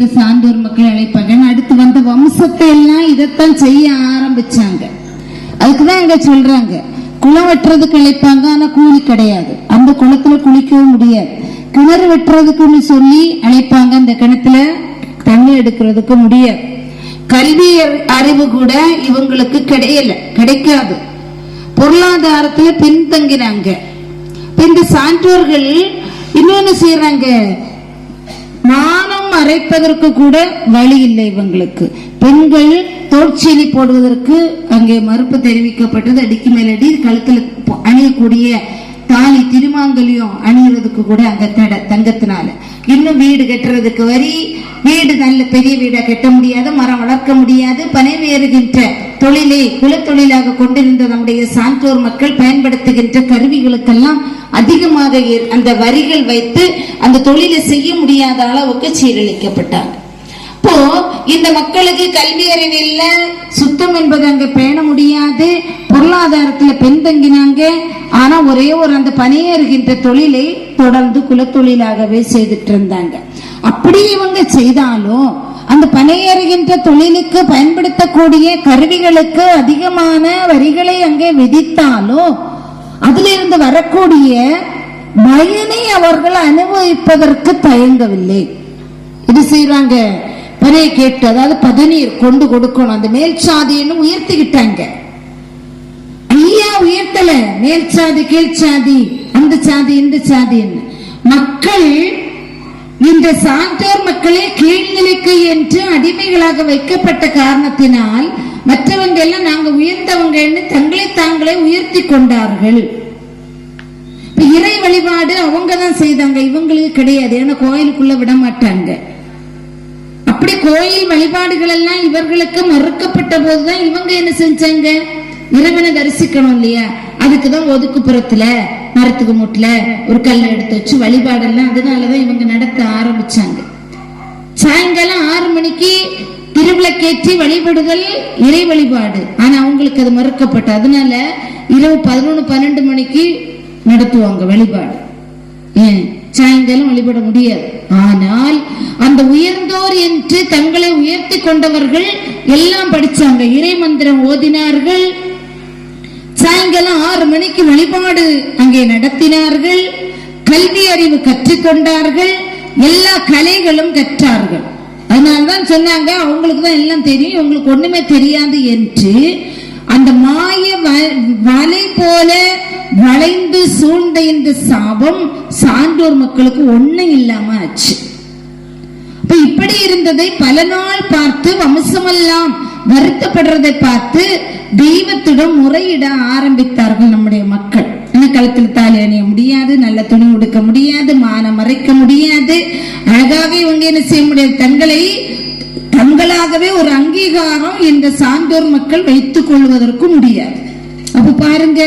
இந்த சான்றோர் மக்கள் அழைப்பாங்க. அடுத்து வந்த வம்சத்தை எல்லாம் இதைத்தான் செய்ய ஆரம்பிச்சாங்க. அதுக்குதான் இங்க சொல்றாங்க. குளம் வெட்டுறதுக்கு அழைப்பாங்க ஆனா கூலி கிடையாது. அந்த குளத்துல குளிக்கவும் முடியாது. கிணறு வெட்டுறதுக்குன்னு சொல்லி அழைப்பாங்க. அந்த கிணத்துல தண்ணி எடுக்கிறதுக்கு முடியாது. கல்வி அறிவு கூட இவங்களுக்கு கிடையல. கிடைக்காது. பொருளாதாரத்துல பின்தங்கினாங்க. இந்த சான்றோர்கள் இன்னொன்னு செய்யறாங்க மானம் மறைப்பதற்கு கூட வழி இல்லை இவங்களுக்கு. பெண்கள் தோற்செலி போடுவதற்கு அங்கே மறுப்பு தெரிவிக்கப்பட்டது. அடிக்கு மேலடி கழுத்துல அணியக்கூடிய தாலி திருமாங்கலியும் அணியறதுக்கு கூட அங்க தடை தங்கத்தினால. இன்னும் வீடு கட்டுறதுக்கு வரி வீடு நல்ல பெரிய வீடா கட்ட முடியாது மரம் வளர்க்க முடியாது பனைவேறுகின்ற தொழிலை குலத்தொழிலாக கொண்டிருந்த நம்முடைய சான்றோர் மக்கள் பயன்படுத்துகின்ற கருவிகளுக்கெல்லாம் அதிகமாக அந்த வரிகள் வைத்து அந்த தொழிலை செய்ய முடியாத அளவுக்கு சீரழிக்கப்பட்டாங்க இப்போ இந்த மக்களுக்கு கல்வி அறிவு இல்லை சுத்தம் என்பது அங்க பேண முடியாது பொருளாதாரத்துல பின்தங்கினாங்க ஆனா ஒரே ஒரு அந்த பணியேறுகின்ற தொழிலை தொடர்ந்து குலத்தொழிலாகவே செய்துட்டு இருந்தாங்க. அப்படி இவங்க செய்தாலும் அந்த பணியேறுகின்ற தொழிலுக்கு பயன்படுத்தக்கூடிய கருவிகளுக்கு அதிகமான வரிகளை அங்கே விதித்தாலும் அதிலிருந்து வரக்கூடிய பயனை அவர்கள் அனுபவிப்பதற்கு தயங்கவில்லை. இது செய்யறாங்க பனையை கேட்டு அதாவது பதநீர் கொண்டு கொடுக்கணும். அந்த மேல் சாதின்னு உயர்த்திக்கிட்டாங்க. ஐயா உயர்த்தல மேல் சாதி கீழ் சாதி அந்த சாதி இந்த சாதின்னு. மக்கள் இந்த சான்றோர் மக்களே கீழ்நிலைக்கு என்று அடிமைகளாக வைக்கப்பட்ட காரணத்தினால் மற்றவங்க எல்லாம் நாங்க உயர்ந்தவங்கன்னு தங்களை தாங்களே உயர்த்தி கொண்டார்கள். இறை வழிபாடு அவங்க தான் செய்தாங்க இவங்களுக்கு கிடையாது ஏன்னா கோயிலுக்குள்ள விட மாட்டாங்க. அப்படி கோயில் வழிபாடுகள் எல்லாம் இவர்களுக்கு மறுக்கப்பட்ட போதுதான் இவங்க என்ன செஞ்சாங்க? இறைவனை தரிசிக்கணும் இல்லையா? அதுக்குதான் ஒதுக்குப்புறத்துல மரத்துக்கு மூட்டுல ஒரு கல்லை எடுத்து வச்சு வழிபாடெல்லாம் அதனாலதான் இவங்க நடத்த ஆரம்பிச்சாங்க. சாயங்காலம் ஆறு மணிக்கு திருவிளக்கேற்றி வழிபடுதல் இறை வழிபாடு. ஆனா அவங்களுக்கு அது மறுக்கப்பட்ட. அதனால இரவு பதினொன்னு பன்னெண்டு மணிக்கு நடத்துவாங்க வழிபாடு. ஏன்? சாயங்காலம் வழிபட முடியாது. ஆனால் அந்த உயர்ந்தோர் என்று தங்களை உயர்த்தி கொண்டவர்கள் எல்லாம் படிச்சாங்க. இறை மந்திரம் ஓதினார்கள். சாயங்காலம் ஆறு மணிக்கு வழிபாடு அங்கே நடத்தினார்கள். கல்வி அறிவு கற்றுக்கொண்டார்கள். எல்லா கலைகளும் கற்றார்கள். அதனாலதான் சொன்னாங்க அவங்களுக்கு தான் எல்லாம் தெரியும் உங்களுக்கு ஒண்ணுமே தெரியாது என்று. அந்த மாய வ- வலை போல வளைந்து சூழ்ந்த இந்த சாபம் சான்றோர் மக்களுக்கு ஒண்ணும் இல்லாம ஆச்சு. இப்ப இப்படி இருந்ததை பல நாள் பார்த்து வம்சமெல்லாம் வருத்தப்படுறதை பார்த்து தெய்வத்திடம் முறையிட ஆரம்பித்தார்கள் நம்முடைய மக்கள். என்ன கழுத்தில் தாலி அணிய முடியாது நல்ல துணி உடுக்க முடியாது மானம் மறைக்க முடியாது. அழகாக இவங்க என்ன செய்ய முடியாது? தங்களை தங்களாகவே ஒரு அங்கீகாரம் இந்த சான்றோர் மக்கள் வைத்துக் கொள்வதற்கு முடியாது. அப்ப பாருங்க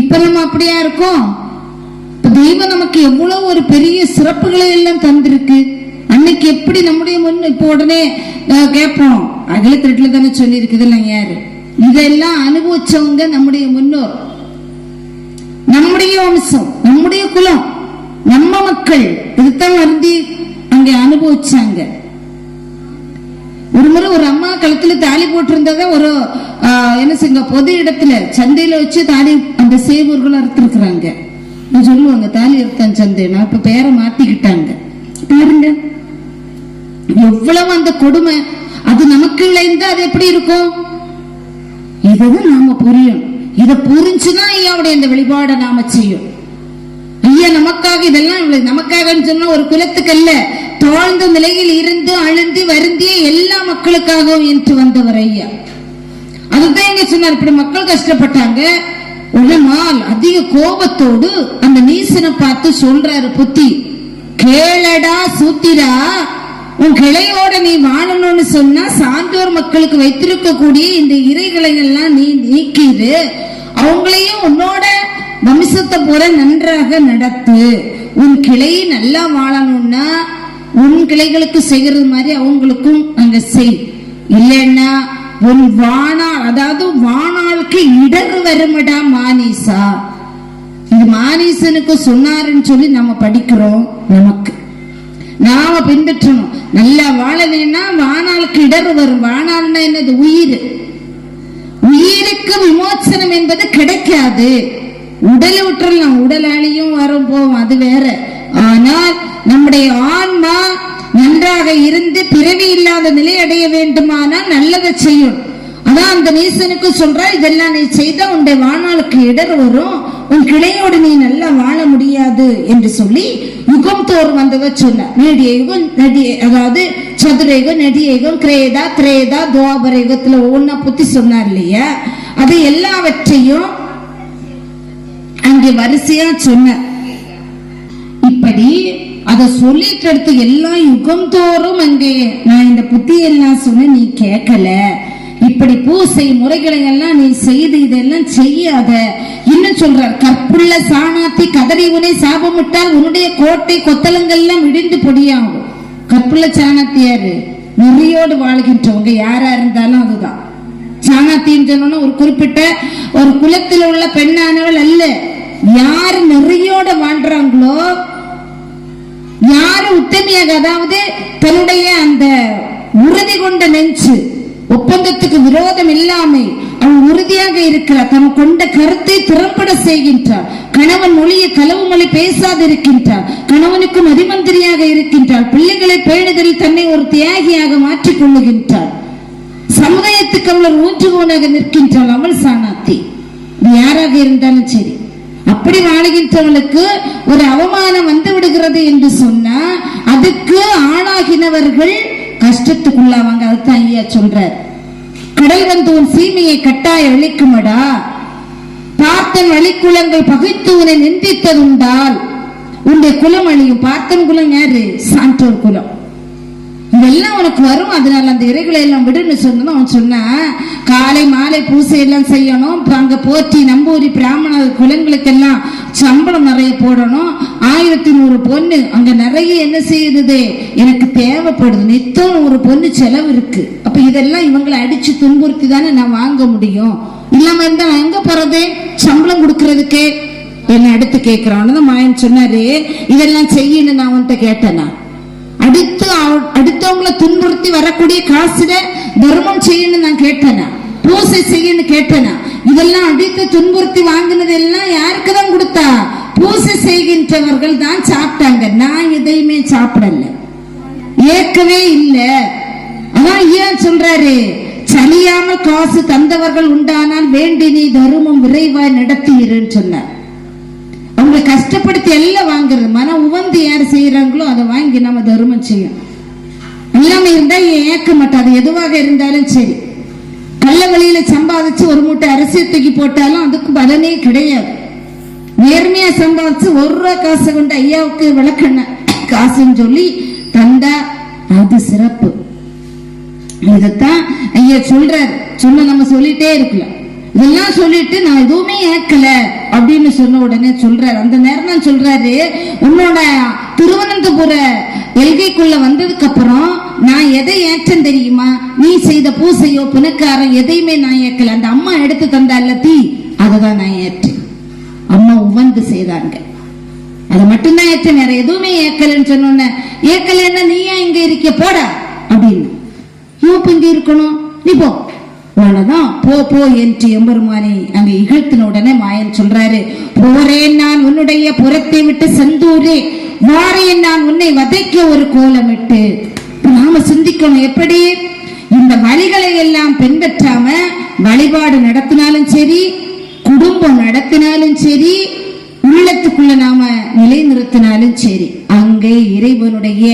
இப்ப நம்ம அப்படியா இருக்கோம்? தெய்வம் நமக்கு எவ்வளவு ஒரு பெரிய சிறப்புகளை எல்லாம் தந்திருக்கு. அன்னைக்கு எப்படி நம்முடைய முன் இப்ப உடனே கேட்போம். அகில திருட்டுல தானே சொல்லி இருக்குதுல்ல யாரு? இதெல்லாம் அனுபவிச்சவங்க நம்முடைய முன்னோர். நம்முடைய வம்சம் நம்முடைய குலம் நம்ம மக்கள். இதுதான் வருந்தி அங்க அனுபவிச்சாங்க. ஒரு முறை ஒரு அம்மா கழுத்துல தாலி போட்டிருந்தத ஒரு என்ன செய்யுங்க பொது இடத்துல சந்தையில வச்சு தாலி அந்த சேவூர்கள் அறுத்திருக்கிறாங்க. சொல்லுவாங்க தாலி அறுத்தான் சந்தைனா இப்ப பேரை மாத்திக்கிட்டாங்க. பாருங்க. எவ்வளவு அந்த கொடுமை. அது நமக்கு விளைந்தா அது எப்படி இருக்கும்? இதுதான் நாம புரியும் இதை புரிஞ்சுதான் ஐயாவுடைய இந்த வழிபாடை நாம செய்யும். ஐயா நமக்காக இதெல்லாம் நமக்காகன்னு சொன்னா ஒரு குலத்துக்கு அல்ல தாழ்ந்த நிலையில் இருந்து அழுந்து வருந்திய எல்லா மக்களுக்காகவும் என்று வந்தவர் ஐயா. அதுதான் எங்க சொன்னார் இப்படி மக்கள் கஷ்டப்பட்டாங்க. உடனால் அதிக கோபத்தோடு அந்த நீசனை பார்த்து சொல்றாரு புத்தி. கேளடா சூத்திரா உன் கிளையோட நீ வாழணும்னு சொன்னா சான்றோர் மக்களுக்கு வைத்திருக்கக்கூடிய இந்த இறைகளை எல்லாம் நீ நீக்கிடு. அவங்களையும் உன்னோட வம்சத்தை போல நன்றாக நடத்து. உன் கிளை நல்லா வாழணும்னா உன் கிளைகளுக்கு செய்யறது மாதிரி அவங்களுக்கும் அங்க செய். இல்லைன்னா உன் வானால் அதாவது வானாளுக்கு இடர் வருமடா மானிசா. இது மானிசனுக்கு சொன்னாருன்னு சொல்லி நம்ம படிக்கிறோம் நமக்கு. நாம பின்பற்றணும். நல்லா வாழலைன்னா வானாளுக்கு இடர் வரும். வானால்னா என்னது? உயிர். உயிருக்கு விமோச்சனம் என்பது கிடைக்காது. உடலை விட்டுறலாம். உடலாளியும் வரும் போவோம் அது வேற. ஆனால் நம்முடைய ஆன்மா நன்றாக இருந்து பிறவி இல்லாத நிலை அடைய வேண்டுமானால் நல்லதை செய்யும். அதான் அந்த நீசனுக்கு சொல்றா இதெல்லாம் நீ செய்த உன்னுடைய வானாளுக்கு இடர் வரும். உன் கிளையோடு நீ நல்லா வாழ முடியாது என்று சொல்லி யுகம் தோறும் வந்தவ சொன்ன நெடிய யுகம் அதாவது சதுர யுகம் நெடிய யுகம் கிரேதா திரேதா துவாபர யுகத்துல ஒவ்வொன்னா புத்தி சொன்னார் இல்லையா? அது எல்லாவற்றையும் அங்கே வரிசையா சொன்ன இப்படி அதை சொல்லிட்டு எடுத்து எல்லா யுகம் தோறும் அங்கே நான் இந்த புத்தி எல்லாம் சொன்ன நீ கேட்கல. இப்படி பூசை முறைகளை எல்லாம் நீ செய்து இதெல்லாம் செய்யாத. இன்னும் சொல்றார்? கற்புள்ள சாணாத்தி கதறி உனை சாபமிட்டால் உன்னுடைய கோட்டை கொத்தலங்கள்லாம் இடிந்து பொடியாகும். கற்புள்ள சாணாத்தியாரு நெறியோடு வாழ்கின்றவங்க. யாரா இருந்தாலும் அதுதான். சாணாத்தின்னு சொன்னோன்னா ஒரு குறிப்பிட்ட ஒரு குலத்தில் உள்ள பெண்ணானவள் அல்ல. யார் நெறியோட வாழ்றாங்களோ யாரு உத்தமியாக அதாவது தன்னுடைய அந்த உறுதி கொண்ட நெஞ்சு ஒப்பந்தத்துக்கு விரோதம் இல்லாமல் அவன் உறுதியாக இருக்கிறார் தன் கொண்ட கருத்தை திறம்பட செய்கின்றார். கணவன் மொழியை களவு மொழி பேசாதிருக்கின்றார். கணவனுக்கு மதிமந்திரியாக இருக்கின்றார். பிள்ளைகளை பேணுதலில் தன்னை ஒரு தியாகியாக மாற்றிக் கொள்ளுகின்றார். சமுதாயத்துக்கு அவள் ஊன்றுகோனாக நிற்கின்றாள் அவள் சாணாத்தி. யாராக இருந்தாலும் சரி. அப்படி வாழுகின்றவளுக்கு ஒரு அவமானம் வந்து விடுகிறது என்று சொன்னா அதுக்கு ஆளாகினவர்கள் கஷ்டத்துக்குள்ளாவாங்க அதுதான் ஐயா சொல்றார். கடல் வந்து உன் சீமையை கட்டாய அழிக்குமடா பார்த்தன் வழிக்குலங்கள் பகைத்து உன்னை நிந்தித்ததுண்டால் உன்னுடைய குலம் அழியும். பார்த்தன் குலம் யாரு? சான்றோர் குலம். இதெல்லாம் உனக்கு வரும். அதனால அந்த இறைகளை எல்லாம் விடுன்னு சொன்னதும் அவன் சொன்னான். காலை மாலை பூசை எல்லாம் செய்யணும். அப்புறம் அங்க போற்றி நம்பூரி பிராமண குலங்களுக்கெல்லாம் சம்பளம் நிறைய போடணும். ஆயிரத்தி நூறு பொண்ணு. அங்க நிறைய என்ன செய்யுது எனக்கு தேவைப்படுது. நித்தம் ஒரு பொண்ணு செலவு இருக்கு. அப்ப இதெல்லாம் இவங்களை அடிச்சு துன்புறுத்தி தானே நான் வாங்க முடியும். இல்லாம இருந்தா நான் எங்க போறது? சம்பளம் கொடுக்கறதுக்கே. என்ன அடுத்து கேட்கிறான்னு மாயன் சொன்னாரு இதெல்லாம் செய்யணும் நான் உன்கிட்ட கேட்டேனா அடுத்து அவ- அடுத்தவங்கள துன்புறுத்தி வரக்கூடிய காசுல தர்மம் செய்யணும் நான் கேட்டேனா? பூசை செய்யன்னு கேட்டேனா? இதெல்லாம் அடித்து துன்புறுத்தி வாங்கினது எல்லாம் யாருக்கு தான் கொடுத்தா? பூசை செய்கின்றவர்கள் தான் சாப்பிட்டாங்க. நான் எதையுமே சாப்பிடல. ஏற்கவே இல்லை. அதான் ஏன் சொல்றாரு. சலியாமல் காசு தந்தவர்கள் உண்டானால் வேண்டி நீ தருமம் விரைவாய் நடத்தியிருன்னு சொன்னார். கஷ்டப்படுத்தி எல்லாம் வாங்குறது. மன உவந்து யார் செய்யறாங்களோ அதை வாங்கி நம்ம தர்மம் செய்யும் எல்லாமே இருந்தா ஏன் ஏற்க அது எதுவாக இருந்தாலும் சரி. கள்ள வழியில சம்பாதிச்சு ஒரு மூட்டை அரிசியை தூக்கி போட்டாலும் அதுக்கு பலனே கிடையாது. நேர்மையா சம்பாதிச்சு ஒரு ரூபா காசை கொண்டு ஐயாவுக்கு விளக்கண்ண காசுன்னு சொல்லி தந்தா அது சிறப்பு. இதத்தான் ஐயா சொல்றாரு. சொன்ன நம்ம சொல்லிட்டே இருக்கலாம். இதெல்லாம் சொல்லிட்டு நான் எதுவுமே ஏற்கல அப்படின்னு சொன்ன உடனே சொல்றாரு. அந்த நேரம் தான் சொல்றாரு உன்னோட திருவனந்தபுர எல்கைக்குள்ள வந்ததுக்கு அப்புறம் நான் எதை ஏற்றேன் தெரியுமா? நீ செய்த பூசையோ புனக்காரம் எதையுமே நான் ஏற்கல. அந்த அம்மா எடுத்து தந்தால தீ அதை தான் நான் ஏற்றேன். அம்மா உவந்து செய்தாங்க. அதை மட்டும்தான் ஏற்றேன் வேற எதுவுமே ஏற்கலன்னு சொன்னோன்ன ஏற்கலன்னா நீ ஏன் இங்க இருக்க? போட. அப்படின்னு. இவப்பு இங்க இருக்கணும். நீ போ. அவ்வளவுதான் போ போ என்று எம்பெருமானி அங்க இகழ்த்தின உடனே மாயன் சொல்றாரு போறேன் நான் உன்னுடைய புறத்தை விட்டு செந்தூரே வாரேன் நான் உன்னை வதைக்க ஒரு கோலமிட்டு. இப்ப நாம சிந்திக்கணும் எப்படி? இந்த வழிகளை எல்லாம் பின்பற்றாம வழிபாடு நடத்தினாலும் சரி குடும்பம் நடத்தினாலும் சரி உள்ளத்துக்குள்ள நாம நிலை நிறுத்தினாலும் சரி அங்கே இறைவனுடைய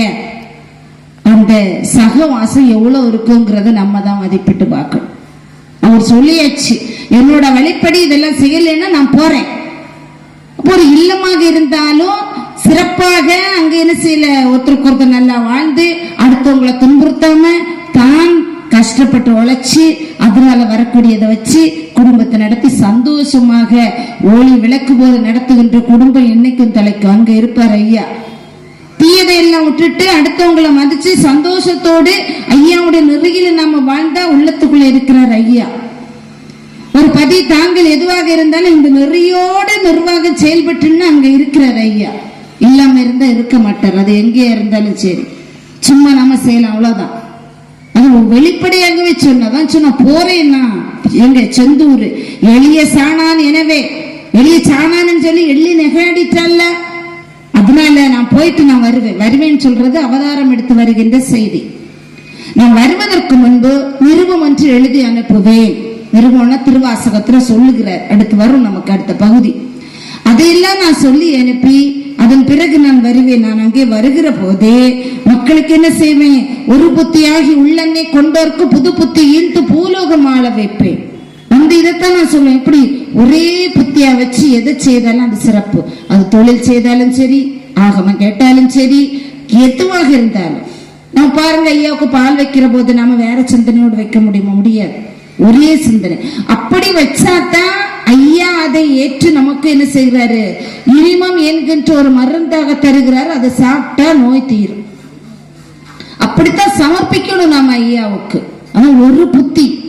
அந்த சகவாசம் எவ்வளவு இருக்குங்கிறத நம்ம தான் மதிப்பிட்டு பார்க்கணும். அவர் சொல்லியாச்சு என்னோட வழிப்படி இதெல்லாம் செய்யலைன்னா நான் போறேன். ஒரு இல்லமாக இருந்தாலும் சிறப்பாக அங்க என்ன செய்யல ஒருத்தருக்கு ஒருத்தர் நல்லா வாழ்ந்து அடுத்தவங்களை துன்புறுத்தாம தான் கஷ்டப்பட்டு உழைச்சி அதனால வரக்கூடியதை வச்சு குடும்பத்தை நடத்தி சந்தோஷமாக ஒளி விளக்கு போது நடத்துகின்ற குடும்பம் என்னைக்கும் தலைக்கும் அங்க இருப்பார் ஐயா. எல்லாம் விட்டுட்டு அடுத்தவங்களை மதிச்சு சந்தோஷத்தோடு ஐயாவுடைய நெருகில நாம வாழ்ந்தா உள்ளத்துக்குள்ள இருக்கிறார் ஐயா. ஒரு பதி தாங்கள் எதுவாக இருந்தாலும் இந்த நெறியோட நிர்வாகம் செயல்பட்டுன்னு அங்க இருக்கிறார் ஐயா. இல்லாம இருந்தா இருக்க மாட்டார். அது எங்கேயா இருந்தாலும் சரி. சும்மா நம்ம செய்யலாம் அவ்வளவுதான். அது வெளிப்படையாகவே சொன்னதான் சொன்ன போறேன்னா எங்க செந்தூர் எளிய சாணான் எனவே எளிய சாணான்னு சொல்லி எள்ளி நெகாடிட்டால அதனால நான் போயிட்டு நான் வருவேன் வருவேன் சொல்றது அவதாரம் எடுத்து வருகின்ற செய்தி. நான் வருவதற்கு முன்பு நிருபம் என்று எழுதி அனுப்புவேன். நிருபம்னா திருவாசகத்துல சொல்லுகிறார். அடுத்து வரும் நமக்கு அடுத்த பகுதி. அதையெல்லாம் நான் சொல்லி அனுப்பி அதன் பிறகு நான் வருவேன். நான் அங்கே வருகிற போதே மக்களுக்கு என்ன செய்வேன்? ஒரு புத்தியாகி உள்ளன்னை கொண்டோர்க்கு புது புத்தி ஈழ்த்து பூலோகம் ஆள வைப்பேன். வந்து இதைத்தான் நான் சொல்லுவேன் இப்படி ஒரே புத்தியா வச்சு எதை செய்தாலும் அது சிறப்பு. அது தொழில் செய்தாலும் சரி ஆகமம் கேட்டாலும் சரி எதுவாக இருந்தாலும். நம்ம பாருங்க ஐயாவுக்கு பால் வைக்கிற போது நாம வேற சிந்தனையோடு வைக்க முடியுமா? முடியாது. ஒரே சிந்தனை. அப்படி வச்சாதான் ஐயா அதை ஏற்று நமக்கு என்ன செய்கிறாரு? இனிமம் என்கின்ற ஒரு மருந்தாக தருகிறார். அதை சாப்பிட்டா நோய் தீரும். அப்படித்தான் சமர்ப்பிக்கணும் நாம ஐயாவுக்கு. ஆனா ஒரு புத்தி.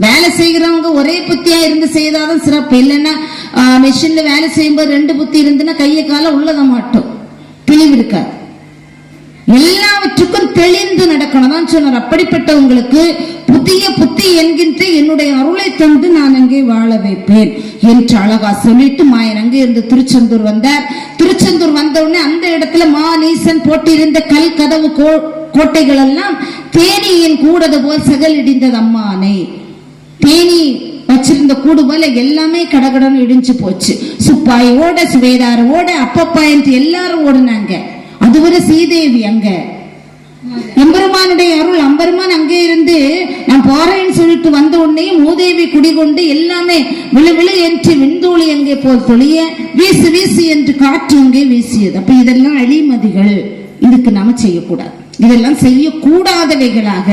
வேலை செய்கிறவங்க ஒரே புத்தியா இருந்து செய்தாதான் சிறப்பு. இல்லைன்னா மிஷின்ல வேலை செய்யும்போது ரெண்டு புத்தி இருந்துன்னா கையை கால உள்ளத மாட்டோம். தெளிவு இருக்காது. எல்லாவற்றுக்கும் தெளிந்து நடக்கணும். தான் சொன்னார். அப்படிப்பட்டவங்களுக்கு புதிய புத்தி என்கின்ற என்னுடைய அருளை தந்து நான் அங்கே வாழ வைப்பேன் என்று அழகா சொல்லிட்டு மாயன் அங்கே இருந்து திருச்செந்தூர் வந்தார். திருச்செந்தூர் வந்தவுடனே அந்த இடத்துல மா நீசன் போட்டிருந்த கல் கதவு கோ- கோட்டைகள் எல்லாம் தேனியின் கூடது போல் சகல் இடிந்தது அம்மானை. பேணி வச்சிருந்த கூடு போல எல்லாமே கடகடன்னு இடிஞ்சு போச்சு. சுப்பாய் ஓட சுவேதார் ஓட அப்பப்பா என்று எல்லாரும் ஓடுனாங்க. அதுவரை சீதேவி அங்க. எம்பெருமானுடைய அருள் அம்பெருமான் அங்கே இருந்து நான் போறேன்னு சொல்லிட்டு வந்த உடனே மூதேவி குடிகொண்டு எல்லாமே விழு விழு என்று விண்தூளி அங்கே போல் தொழிய வீசு வீசு என்று காற்று அங்கே வீசியது. அப்ப இதெல்லாம் அழிமதிகள். இதுக்கு நாம செய்யக்கூடாது. இதெல்லாம் செய்யக்கூடாதவைகளாக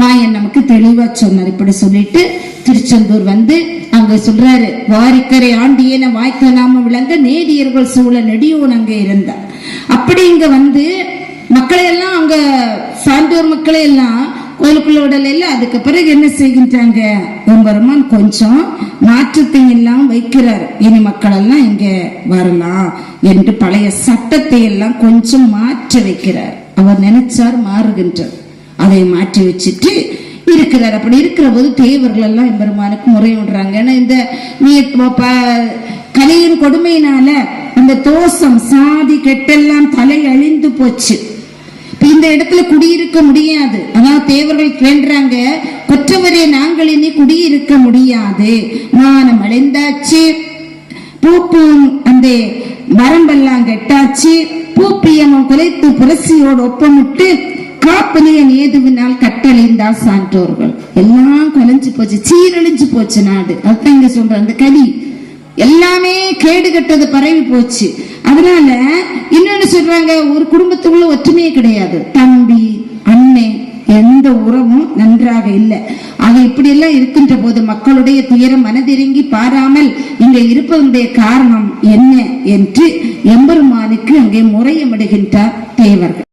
மாயன் நமக்கு தெளிவா சொன்னார். இப்படி சொல்லிட்டு திருச்செந்தூர் வந்து அங்க சொல்றாரு வாரிக்கரை ஆண்டியன வாய்க்க நாம விளங்க நேடியர்கள் சூழ நெடியோன் அங்கே இருந்தார். அப்படி இங்க வந்து மக்களை எல்லாம் அங்க சான்றோர் மக்களை எல்லாம் கோயிலுக்குள்ள விடல இல்ல அதுக்கு பிறகு என்ன செய்கின்றாங்க? எம்பெருமான் கொஞ்சம் மாற்றத்தை எல்லாம் வைக்கிறார். இனி மக்கள் எல்லாம் இங்க வரலாம் என்று பழைய சட்டத்தை எல்லாம் கொஞ்சம் மாற்ற வைக்கிறார். அவர் நினைச்சார் மாறுகின்றார் அதை மாற்றி வச்சுட்டு இருக்கிறார். அப்படி இருக்கிற போது தேவர்கள் எல்லாம் எம்பெருமானுக்கு முறை விடுறாங்க ஏன்னா இந்த நீ ப- கொடுமையினால இந்த தோஷம் சாதி கெட்டெல்லாம் தலை அழிந்து போச்சு. இந்த இடத்துல குடியிருக்க முடியாது. அதான் தேவர்கள் கேள்றாங்க கொற்றவரே நாங்கள் இனி குடியிருக்க முடியாது. மானம் அடைந்தாச்சு பூப்பும் அந்த வரம்பெல்லாம் கெட்டாச்சு. பூப்பியமும் குலைத்து புரட்சியோடு ஒப்பமிட்டு காப்பலியன் ஏதுவினால் கட்டளைந்தால் சான்றோர்கள். எல்லாம் கலைஞ்சு போச்சு சீரழிஞ்சு போச்சு நாடு. அதுதான் இங்க சொல்ற அந்த கலி. எல்லாமே கேடு கட்டது பரவி போச்சு. அதனால இன்னொன்னு சொல்றாங்க ஒரு குடும்பத்துக்குள்ள ஒற்றுமையே கிடையாது. தம்பி அண்ணே எந்த உறவும் நன்றாக இல்லை. ஆக இப்படி எல்லாம் இருக்கின்ற போது மக்களுடைய துயரம் மனதிறங்கி பாராமல் இங்க இருப்பதனுடைய காரணம் என்ன என்று எம்பெருமானுக்கு அங்கே முறையமிடுகின்றார் தேவர்கள்.